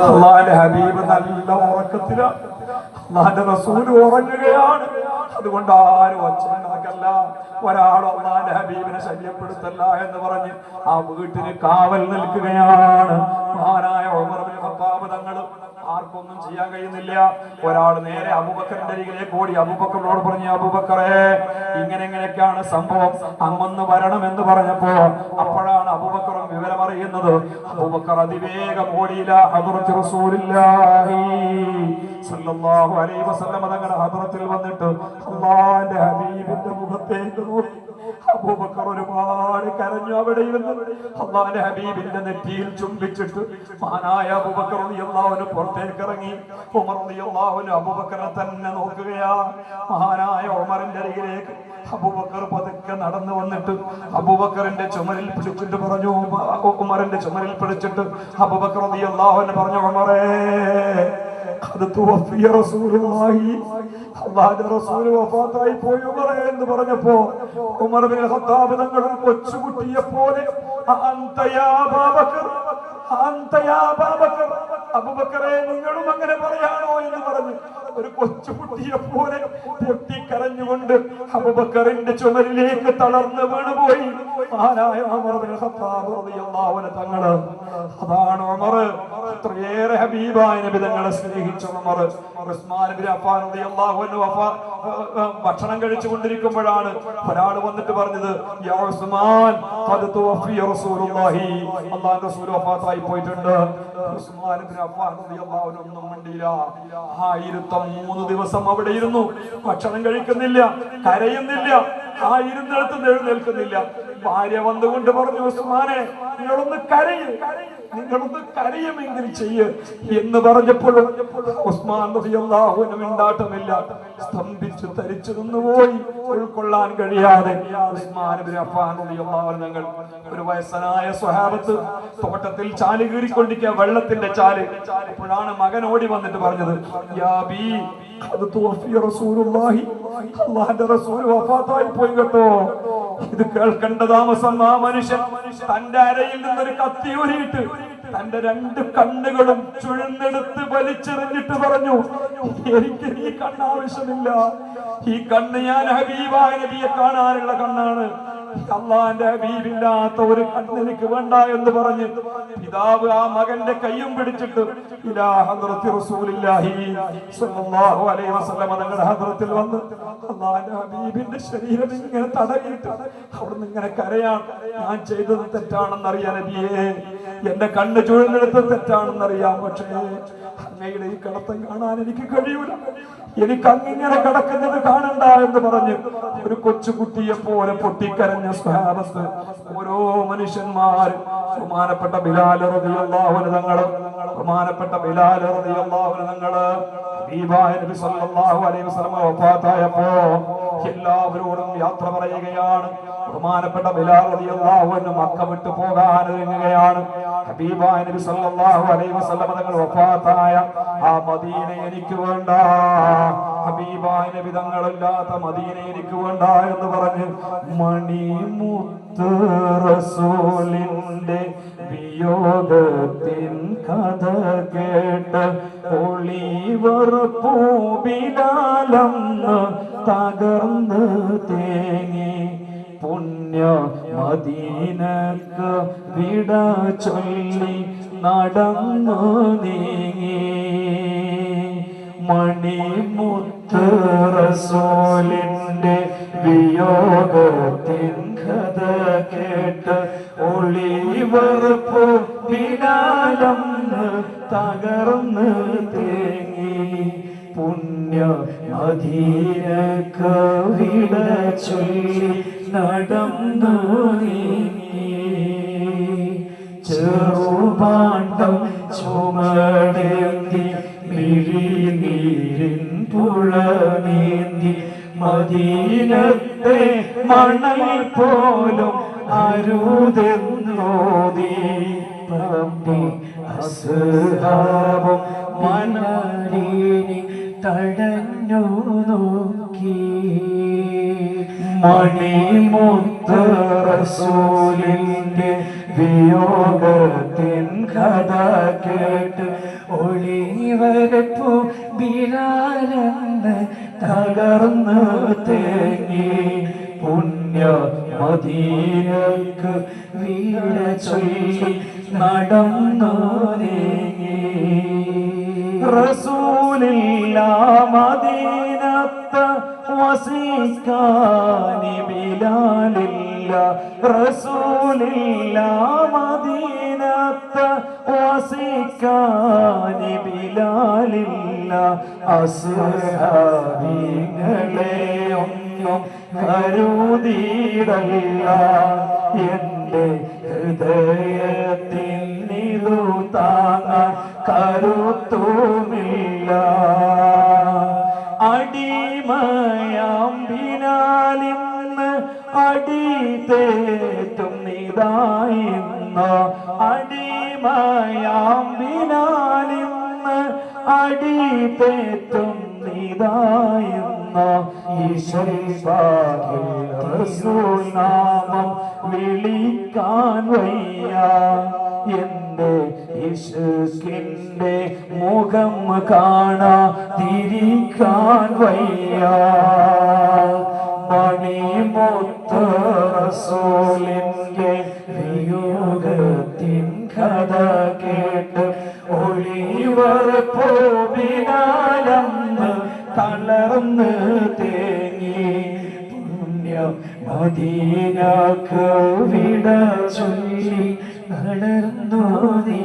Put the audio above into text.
അള്ളാന്റെ ഹബീബ് നല്ല ഉറക്കത്തില അള്ളാന്റെ റസൂൽ ഉറങ്ങുകയാണ്. അതുകൊണ്ട് ആരും അച്ഛനാക്കല്ല ഒരാളും അള്ളാന്റെ ഹബീബിനെ ശല്യപ്പെടുത്തല്ല എന്ന് പറഞ്ഞ് ആ വീട്ടിന് കാവൽ നിൽക്കുകയാണ്. മഹാനായ ഉമർ ബിൻ ഖത്താബ് തങ്ങൾ ആർക്കൊന്നും ചെയ്യാൻ കഴിയുന്നില്ല. ഒരാൾ നേരെ അബുബക്കറിന്റെ അരികിലേക്ക് ഓടി. അബൂബക്കറിനോട് പറഞ്ഞു അബുബക്കറേ ഇങ്ങനെ ഇങ്ങനെയൊക്കെയാണ് സംഭവം. അങ്ങൊന്ന് വരണം എന്ന് പറഞ്ഞപ്പോ അപ്പോഴാണ് അബുബക്കറും വിവരം അറിയുന്നത്. അബൂബക്കർ അതിവേഗം ഓടിയില്ല ഹദറത്ത് റസൂലില്ലാഹി സല്ലല്ലാഹു അലൈഹി വസല്ലം തങ്ങളുടെ ഹദറത്തിൽ വന്നിട്ട് അള്ളാന്റെ ഹബീബിന്റെ മുഖത്തേക്ക് നോക്കി. അബൂബക്കർ ഒരുപാട് കരഞ്ഞു അവിടെ ഇരുന്ന്. അള്ളാന്റെ ഹബീബിന്റെ നെറ്റിയിൽ ചുംബിച്ചിട്ട് മഹാനായ അബൂബക്കർ റളിയല്ലാഹുവിന് പുറത്തേക്ക് അബൂബക്കറെ തന്നെ നോക്കുകയാ. മഹാനായ ഉമറിന്റെ അരികിലേക്ക് അബൂബക്കർ പതുക്കെ നടന്നു വന്നിട്ട് അബൂബക്കറിന്റെ ചുമരിൽ പിടിച്ചിട്ട് പറഞ്ഞു ഉമ- ഉമറിന്റെ ചുമരിൽ പിടിച്ചിട്ട് അബൂബക്കർ അള്ളാഹുവിനെ പറഞ്ഞു ഉമറേ എന്ന് പറഞ്ഞപ്പോ ഉമർ ബിൻ ഖത്താബ് തങ്ങൾ കൊച്ചുകുട്ടിയെ പോലെ യാ അബൂബക്കറെ നിങ്ങളും അങ്ങനെ പറയാണോ എന്ന് പറഞ്ഞു ഒരു കൊച്ചുകുട്ടിയെ പോലെ പൊട്ടിക്കരഞ്ഞുകൊണ്ട് അബുബക്കറിന്റെ ചുമരിലേക്ക് തളർന്ന് വീണുപോയി. മഹാനായ അമർ തങ്ങൾ? അതാണ് ഉമർ. അത്രയേറെ ഹബീബായ നബി തങ്ങളെ സ്നേഹിച്ച ഉമർ. ഉസ്മാൻ റളിയല്ലാഹു അൻഹു ഭക്ഷണം കഴിച്ചു കൊണ്ടിരിക്കുമ്പോഴാണ് ഒരാൾ വന്നിട്ട് പറഞ്ഞത് യാ ഉസ്മാൻ ഖദ് റസൂലുള്ളാഹി. പോയിട്ടുണ്ട്. റളിയല്ലാഹു അൻഹു ആയിരത്തി മൂന്ന് ദിവസം അവിടെ ഇരുന്നു. ഭക്ഷണം കഴിക്കുന്നില്ല കരയുന്നില്ല. ആ ഇരുന്നിടത്ത് എഴുന്നേൽക്കുന്നില്ല ഭാര്യ വന്നുകൊണ്ട് പറഞ്ഞു ഉസ്മാനെ നിങ്ങളൊന്ന് കരയും. നിങ്ങളൊന്ന് കരയുമെങ്കിൽ ചെയ്യ്. എന്ന് പറഞ്ഞപ്പോൾ ഉസ്മാൻ മിണ്ടാട്ടമില്ല. സ്തംഭിച്ചു തരിച്ചു നിന്നുപോയി. ഉൾക്കൊള്ളാൻ കഴിയാതെ ഉസ്മാൻ ഞങ്ങൾ ഒരു വയസ്സനായ സ്വഹാബത്ത് തോട്ടത്തിൽ ചാൽ കീറിക്കൊണ്ടിരിക്കുക വെള്ളത്തിന്റെ ചാൽ. അപ്പോഴാണ് മകൻ ഓടി വന്നിട്ട് പറഞ്ഞത് യാ ബീ അത് തോഫിയ റസൂലുള്ളാഹി. അള്ളാഹിന്റെ റസൂൽ വഫാത്തായി പോയി കേട്ടോ. ഇത് കേൾക്കേണ്ട താമസം ആ മനുഷ്യൻ തന്റെ അരയിൽ നിന്നൊരു കത്തി ഊരിയിട്ട് തന്റെ രണ്ട് കണ്ണുകളും ചുഴന്നെടുത്ത് വലിച്ചെറിഞ്ഞിട്ട് പറഞ്ഞു എനിക്ക് ഈ കണ്ണ് ആവശ്യമില്ല. ഈ കണ്ണ് ഞാൻ ഹബീബായ നബിയെ കാണാനുള്ള കണ്ണാണ്. അള്ളാന്റെ ബീവില്ലാത്ത ഒരു കണ്ണ് എനിക്ക് വേണ്ട എന്ന് പറഞ്ഞ് പിതാവ് ആ മകന്റെ കയ്യും പിടിച്ചിട്ട് തങ്ങളുടെ ഹദ്റത്തിൽ വന്ന് അള്ളാന്റെ ഹബീബിന്റെ ശരീരം ഇങ്ങനെ തടവിയിട്ട് അവിടുന്ന് ഇങ്ങനെ കരയാൻ ഞാൻ ചെയ്തത് തെറ്റാണെന്നറിയാൻ അബിയേ എന്റെ കണ്ണ് ചുഴന്നെടുത്തത് തെറ്റാണെന്നറിയാം. പക്ഷേ അങ്ങയുടെ ഈ കിടത്തം കാണാൻ എനിക്ക് കഴിയൂല. എനിക്ക് അങ്ങിങ്ങനെ കിടക്കുന്നത് കാണണ്ട എന്ന് പറഞ്ഞ് ഒരു കൊച്ചുകുട്ടിയെ പോലെ പൊട്ടിക്കരഞ്ഞ സ്വഹാബത്ത് ഓരോ മനുഷ്യന്മാരും ബഹുമാനപ്പെട്ട റളിയല്ലാഹു തങ്ങൾ ബഹുമാനപ്പെട്ട റളിയല്ലാഹു തങ്ങൾ എല്ലാവരോടും യാത്ര പറയുകയാണ്. ബഹുമാനപ്പെട്ട ബിലാൽ മക്ക വിട്ടു പോകാൻ ഒരുങ്ങുകയാണ്. ഹബീബായ നബി സല്ലല്ലാഹു അലൈഹി വസല്ലം തങ്ങൾ വഫാത്തായ ആ മദീന എനിക്ക് വേണ്ട. ഹബീബായ നബി തങ്ങളില്ലാത്ത മദീന എനിക്ക് വേണ്ട എന്ന് പറഞ്ഞ് മണിമുത്ത് റസൂലിന്റെ വിയോഗത്തിൻ കഥ കേട്ട് ഒളിവർ പൂവിലാലെന്ന് തകർന്ന് തേങ്ങി പുണ്യ മദീനക്ക് വിട ചൊല്ലി നടന്നു നീങ്ങി. മണിമുത്ത് റസൂലിന്റെ വിയോഗത്തിൻ കഥ കേട്ട് ഒളിവർ പിടാലം തകർന്ന് തേങ്ങി. പുണ്യ അധീനക്ക് വിട ചൊല്ലി നടന്നു ചെറുപാണ്ഡം ചുമടേന്തി മിഴിനീരിൻ പുഴ നീന്തി മദീനത്തെ മണൽ പോലും അരുതെന്നോതി പമ്പി അസുഹാവും മനാരീനി തടഞ്ഞു നോക്കി. മണിമുത്ത് റസൂലിന്റെ വിയോഗത്തിൻ കഥ കേട്ട് ഒളിവരപ്പു ബിലാലെന്ന് തകർന്ന് തേങ്ങി പുണ്യ മദീനക്ക് വീര ചൊല്ലി നടന്നു നീങ്ങി. റസൂലില്ല മദീനത്ത് വസിക്കാനി ബിലാലില്ല റസൂലില്ല മദീനത്ത് വസിക്കാനി ബിലാലില്ല. അസുഹാബിങ്ങളെ ഒന്നും കരുതിയിടല്ല. എന്റെ ഹൃദയത്തിനിതു താങ്ങാൻ കരുത്തുമില്ല തേറ്റും നിതായിന്ന് അടിമയാം വിനാലിന്ന് അടി തേറ്റും നിതായിന്ന് ഈശ്വരീ നാമം വിളിക്കാൻ വയ്യ. എന്റെ യേശുക്കിന്റെ മുഖം കാണാ തിരിക്കാൻ വയ്യ. മണിമൊത്ത റസൂലിന്റെ വിയോഗത്തിൻ കഥ കേട്ട് ഒളിവർ പോവിനാലന്ന് തളർന്ന് തേങ്ങി പുണ്യം മദീനക്ക് വിട ചൊല്ലി നടന്നു നീ